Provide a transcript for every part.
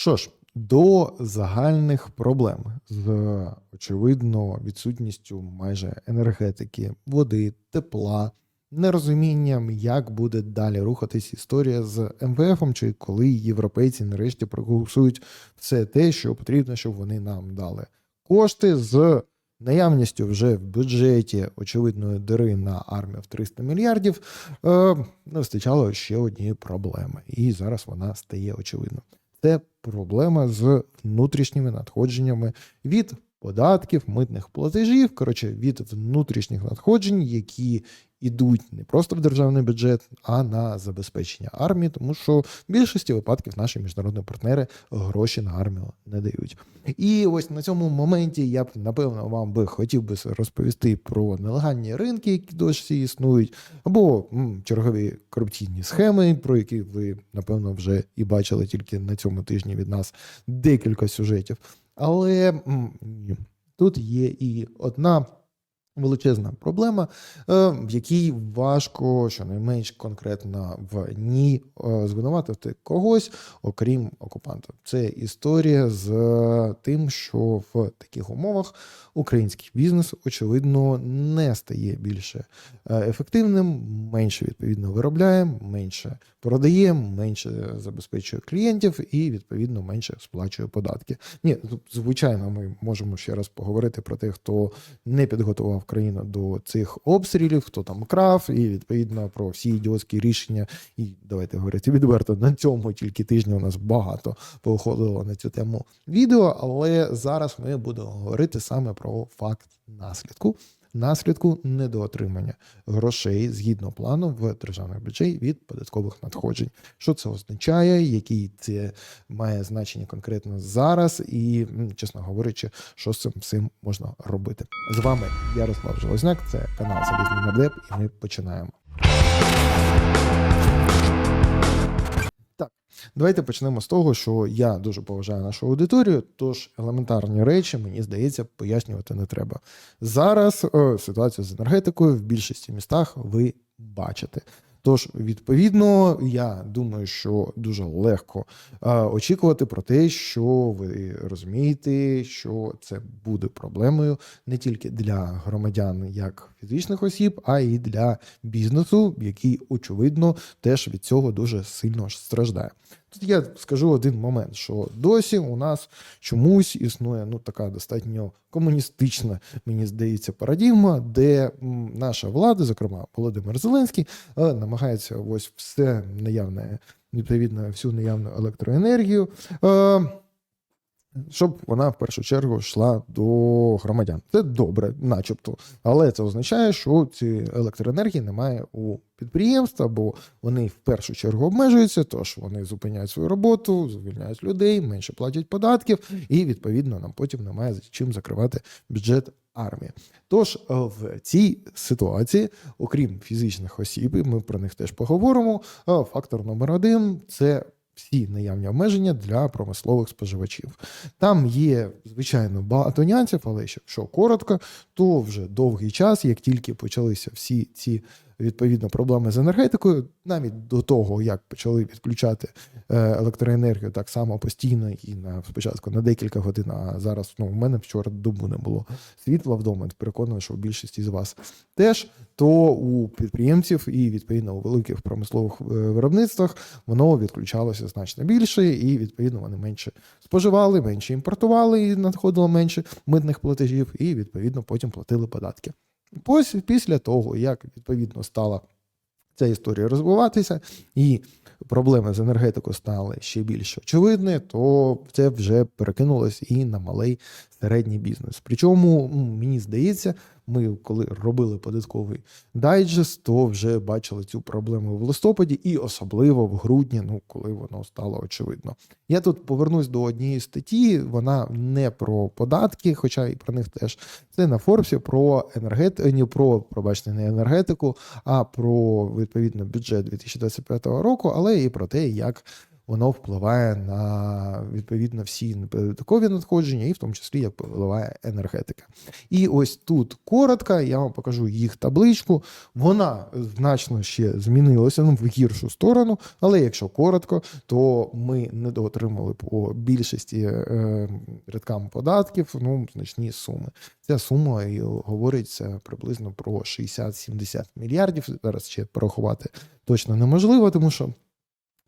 Що ж, до загальних проблем з очевидно відсутністю майже енергетики, води, тепла, нерозумінням, як буде далі рухатись історія з МВФом, чи коли європейці нарешті проголосують все те, що потрібно, щоб вони нам дали кошти з наявністю вже в бюджеті очевидної дири на армію в 300 мільярдів. Е, не вистачало ще однієї проблеми, і зараз вона стає очевидною. Це проблема з внутрішніми надходженнями від податків, митних платежів, коротше, від внутрішніх надходжень, які йдуть не просто в державний бюджет, а на забезпечення армії, тому що в більшості випадків наші міжнародні партнери гроші на армію не дають. І ось на цьому моменті я б напевно вам би хотів би розповісти про нелегальні ринки, які досі існують, або м, чергові корупційні схеми, про які ви напевно вже і бачили тільки на цьому тижні від нас декілька сюжетів. Але м, тут є і одна величезна проблема, е, в якій важко щонайменш конкретно в ній е, звинуватити когось, окрім окупанта. Це історія з тим, що в таких умовах український бізнес, очевидно, не стає більше е, ефективним, менше відповідно виробляє, менше продає, менше забезпечує клієнтів і відповідно менше сплачує податки. Ні, звичайно, ми можемо ще раз поговорити про те, хто не підготував країну до цих обстрілів, хто там крав, і відповідно про всі ідіотські рішення. І давайте говорити відверто на цьому тільки тижні у нас багато походило на цю тему відео. Але зараз ми будемо говорити саме про факт наслідку. Наслідку недоотримання грошей згідно плану в державний бюджет від податкових надходжень. Що це означає, який це має значення конкретно зараз, і, чесно говорячи, що з цим всім можна робити. З вами Ярослав Железняк, це канал Залізний Нардеп, і ми починаємо. Давайте почнемо з того, що я дуже поважаю нашу аудиторію, тож елементарні речі, мені здається, пояснювати не треба. Зараз о, ситуацію з енергетикою в більшості містах ви бачите. Тож, відповідно, я думаю, що дуже легко е, очікувати про те, що ви розумієте, що це буде проблемою не тільки для громадян як фізичних осіб, а й для бізнесу, який очевидно теж від цього дуже сильно страждає. Тут я скажу один момент, що досі у нас чомусь існує ну така достатньо комуністична, мені здається, парадігма, де наша влада, зокрема Володимир Зеленський, е, намагається ось все наявне, відповідно, всю наявну електроенергію. Щоб вона в першу чергу йшла до громадян. Це добре, начебто. Але це означає, що ці електроенергії немає у підприємства, бо вони в першу чергу обмежуються, тож вони зупиняють свою роботу, звільняють людей, менше платять податків, і відповідно нам потім немає за чим закривати бюджет армії. Тож е, в цій ситуації, окрім фізичних осіб, ми про них теж поговоримо. е, Фактор номер один це всі наявні обмеження для промислових споживачів. Там є, звичайно, багато нюансів, але якщо коротко, то вже довгий час, як тільки почалися всі ці відповідно проблеми з енергетикою, навіть до того, як почали відключати е, електроенергію так само постійно і на спочатку на декілька годин, а зараз ну, у мене вчора добу не було світла вдома. Переконаний, що у більшості з вас теж, то у підприємців і відповідно у великих промислових е, виробництвах воно відключалося значно більше, і відповідно вони менше споживали, менше імпортували, і надходило менше митних платежів, і відповідно потім платили податки. Ось після того, як відповідно стала ця історія розвиватися, і проблеми з енергетикою стали ще більш очевидні, то це вже перекинулось і на малий середній бізнес. Причому мені здається, ми коли робили податковий дайджест, то вже бачили цю проблему в листопаді, і особливо в грудні, ну коли воно стало очевидно. Я тут повернусь до однієї статті. Вона не про податки, хоча і про них теж це на Форбсі про енергетику, не про пробачте, не енергетику, а про відповідно бюджет 2025 року, але і про те, як воно впливає на відповідно всі неподаткові надходження, і в тому числі як впливає енергетика. І ось тут коротко, я вам покажу їх табличку. Вона значно ще змінилася ну, в гіршу сторону, але якщо коротко, то ми недоотримали по більшості е, рядкам податків ну, значні суми. Ця сума і говориться приблизно про 60-70 мільярдів. Зараз ще порахувати точно неможливо, тому що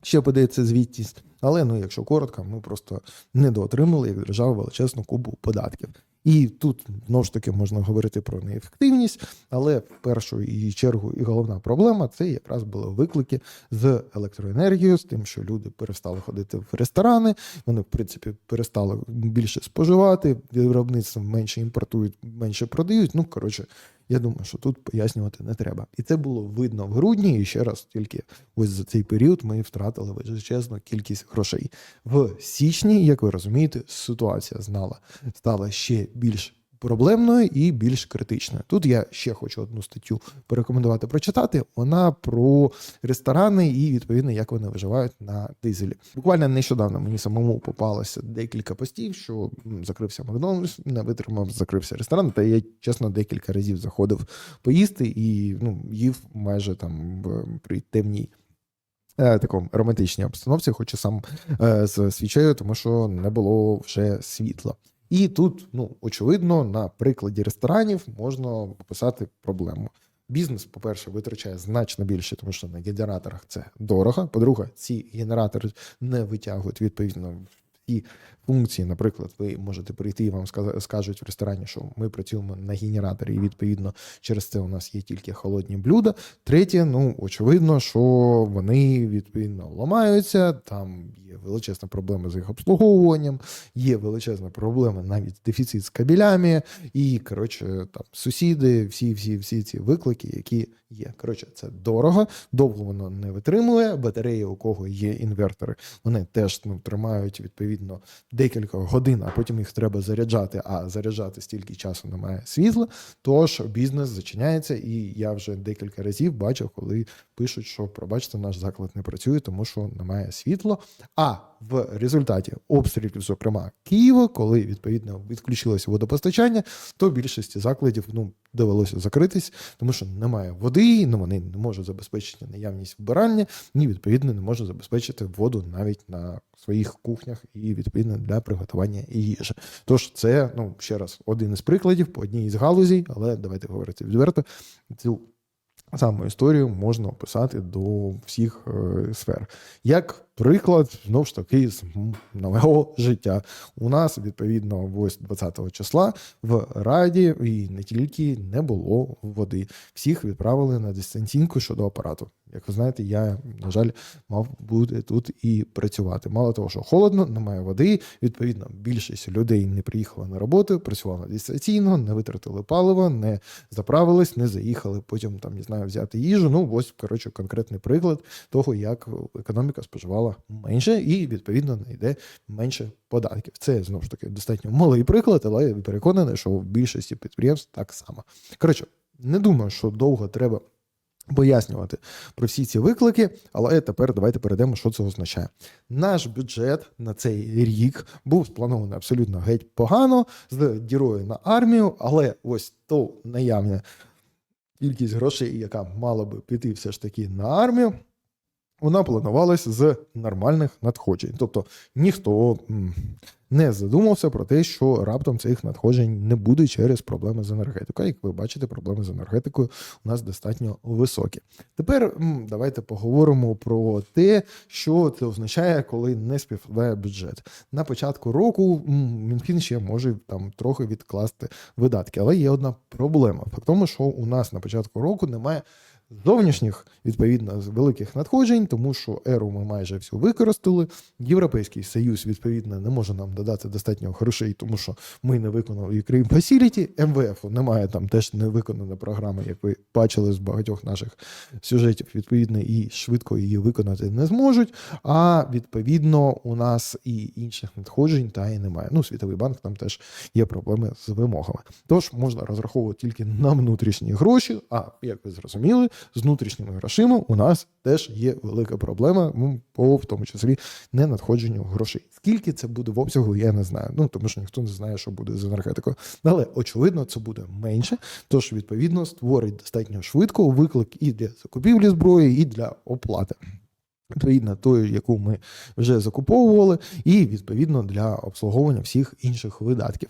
ще подається звітність. Але ну, якщо коротко, ми просто недоотримали як держава величезну кубу податків. І тут знову ж таки можна говорити про неефективність, але в першу і чергу і головна проблема це якраз були виклики з електроенергією, з тим, що люди перестали ходити в ресторани, вони в принципі перестали більше споживати, виробництво менше імпортують, менше продають. Ну коротше, я думаю, що тут пояснювати не треба. І це було видно в грудні. І ще раз, тільки ось за цей період ми втратили величезну кількість грошей. В січні, як ви розумієте, ситуація знала стала ще більш проблемною і більш критичною. Тут я ще хочу одну статтю порекомендувати прочитати. Вона про ресторани і відповідно як вони виживають на дизелі. Буквально нещодавно мені самому попалося декілька постів, що закрився Макдональдс, не витримав, закрився ресторан. Та я чесно декілька разів заходив поїсти і ну їв майже там при темній. е, Такому романтичній обстановці, хоч і сам е, з свічею, тому що не було вже світла. І тут, ну очевидно, на прикладі ресторанів можна описати проблему. Бізнес, по-перше, витрачає значно більше, тому що на генераторах це дорого. По-друге, ці генератори не витягують відповідно всі функції. Наприклад, ви можете прийти і вам скажуть в ресторані, що ми працюємо на генераторі, і відповідно через це у нас є тільки холодні блюда. Третє, ну очевидно, що вони відповідно ламаються. Там є величезна проблема з їх обслуговуванням, є величезна проблема навіть дефіцит з кабелями, і коротше, там сусіди, всі, всі, всі ці виклики, які є. Коротше, це дорого, довго воно не витримує. Батареї, у кого є інвертори, вони теж ну, тримають відповідно декілька годин, а потім їх треба заряджати. А заряджати стільки часу немає світла. Тож бізнес зачиняється, і я вже декілька разів бачив, коли пишуть, що пробачте, наш заклад не працює, тому що немає світла. А в результаті обстрілів, зокрема Києва, коли відповідно відключилося водопостачання, то більшості закладів ну довелося закритись, тому що немає води, ну вони не можуть забезпечити наявність вбирання, ні відповідно не можуть забезпечити воду навіть на своїх кухнях і відповідно для приготування їжі. Тож це ну ще раз один із прикладів по одній із галузей, але давайте говорити відверто. Цю саму історію можна описати до всіх е, сфер. Як приклад, знову ж таки, з нового життя. У нас, відповідно, ось 20 числа в Раді і не тільки не було води. Всіх відправили на дистанційку щодо апарату. Як ви знаєте, я, на жаль, мав бути тут і працювати. Мало того, що холодно, немає води. Відповідно, більшість людей не приїхала на роботу, працювала дистанційно, не витратили паливо, не заправились, не заїхали. Потім там не знаю, взяти їжу. Ну, ось коротше конкретний приклад того, як економіка споживала менше, і відповідно не йде менше податків. Це знову ж таки достатньо малий приклад, але я переконаний, що в більшості підприємств так само. Коротше, не думаю, що довго треба. Пояснювати про всі ці виклики, але тепер давайте перейдемо, що це означає. Наш бюджет на цей рік був спланований абсолютно геть погано з дірою на армію, але ось то наявна кількість грошей, яка мала би піти все ж таки на армію, вона планувалась з нормальних надходжень. Тобто ніхто не задумався про те, що раптом цих надходжень не буде через проблеми з енергетикою. Як ви бачите, проблеми з енергетикою у нас достатньо високі. Тепер давайте поговоримо про те, що це означає, коли не співпадає бюджет. На початку року Мінфін ще може там трохи відкласти видатки, але є одна проблема. В тому, що у нас на початку року немає зовнішніх відповідно великих надходжень, тому що еру ми майже всю використали. Європейський союз відповідно не може нам додати достатньо грошей, тому що ми не виконали Ukraine Facility. МВФ немає там теж не виконана програма, як ви бачили з багатьох наших сюжетів. Відповідно, і швидко її виконати не зможуть. А відповідно, у нас і інших надходжень та і немає. Ну, світовий банк там теж є проблеми з вимогами. Тож можна розраховувати тільки на внутрішні гроші. А як ви зрозуміли, з внутрішніми грошима у нас теж є велика проблема, ну, по в тому числі не надходженню грошей. Скільки це буде в обсягу, я не знаю. Ну тому що ніхто не знає, що буде з енергетикою. Але очевидно, це буде менше. Тож, відповідно, створить достатньо швидко виклик і для закупівлі зброї, і для оплати. Відповідно, тої, яку ми вже закуповували, і відповідно для обслуговування всіх інших видатків.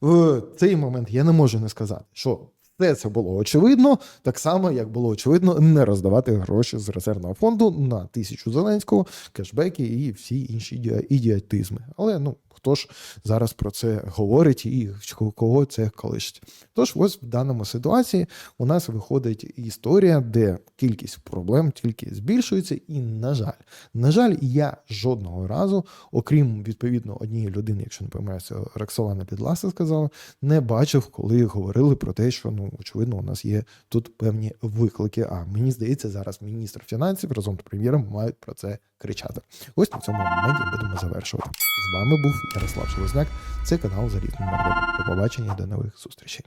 В цей момент я не можу не сказати, що все це було очевидно, так само, як було очевидно не роздавати гроші з резервного фонду на тисячу Зеленського, кешбеки і всі інші іді- ідіотизми. Але ну хто ж зараз про це говорить і кого це колишить? Тож, ось в даному ситуації у нас виходить історія, де кількість проблем тільки збільшується, і на жаль, на жаль, я жодного разу, окрім відповідно однієї людини, якщо не помиляюся, Роксолана Підласа сказала, не бачив, коли говорили про те, що ну очевидно, у нас є тут певні виклики. А мені здається, зараз міністр фінансів разом з прем'єром мають про це кричати. Ось на цьому моменті будемо завершувати. З вами був Ярослав Железняк. Це канал Залізний Нардеп. До побачення, до нових зустрічей.